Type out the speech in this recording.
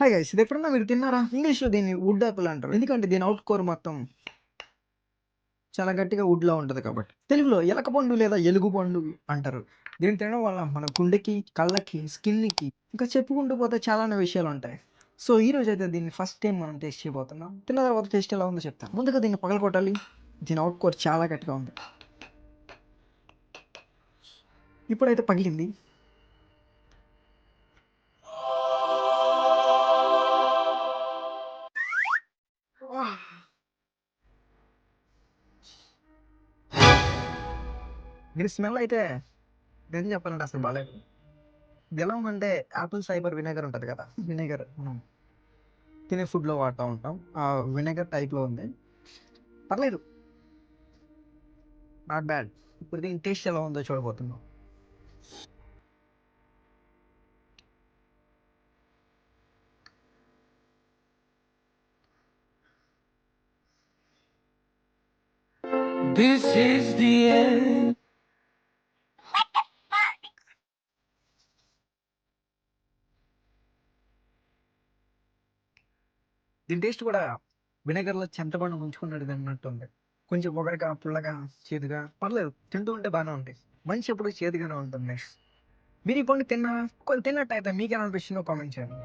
Hi guys ఇది ఎప్పుడన్నా మీరు తిన్నారా? ఇంగ్లీష్లో దీన్ని వుడ్ యాపిల్ అంటారు. ఎందుకంటే దీని అవుట్ కోర్ మొత్తం చాలా గట్టిగా వుడ్లో ఉంటుంది కాబట్టి. తెలుగులో ఎలక పండు లేదా ఎలుగు పండు అంటారు. దీన్ని తినడం వల్ల మన గుండెకి కళ్ళకి స్కిన్కి ఇంకా చెప్పుకుంటూ పోతే చాలానే విషయాలు ఉంటాయి. సో ఈ రోజు అయితే దీన్ని ఫస్ట్ టైం మనం టేస్ట్ చేయబోతున్నాం. తిన్న తర్వాత టేస్ట్ ఎలా ఉందో చెప్తాను. ముందుగా దీన్ని పగలగొట్టాలి. దీని అవుట్ కోర్ చాలా గట్టిగా ఉంది. ఇప్పుడైతే పగిలింది. దీని స్మెల్ అయితే నిజం చెప్పాలంటే అసలు బాగాలేదు ఎలా ఉందంటే యాపిల్ సైబర్ వినేగర్ ఉంటుంది కదా వినేగర్ మనం తినే ఫుడ్లో వాడుతూ ఉంటాం. ఆ వినేగర్ టైప్లో ఉంది. పర్లేదు. నాట్ బ్యాడ్ ఇప్పుడు దీని టేస్ట్ ఎలా ఉందో చూడబోతున్నాం. This is the end. దీని టేస్ట్ కూడా వినేగర్లో చింతపండు ఉంచుకున్నట్టు అన్నట్టుంది కొంచెం పొగరగా పుల్లగా చేదుగా పర్లేదు తింటూ ఉంటే బాగానే ఉంటాయి మంచి ఎప్పుడు చేదుగానే ఉంటుంది. మీరు ఈ పండు తిన్నా కొంచెం తిన్నట్టయితే మీకేమనిపిస్తుందో కామెంట్ చేయండి.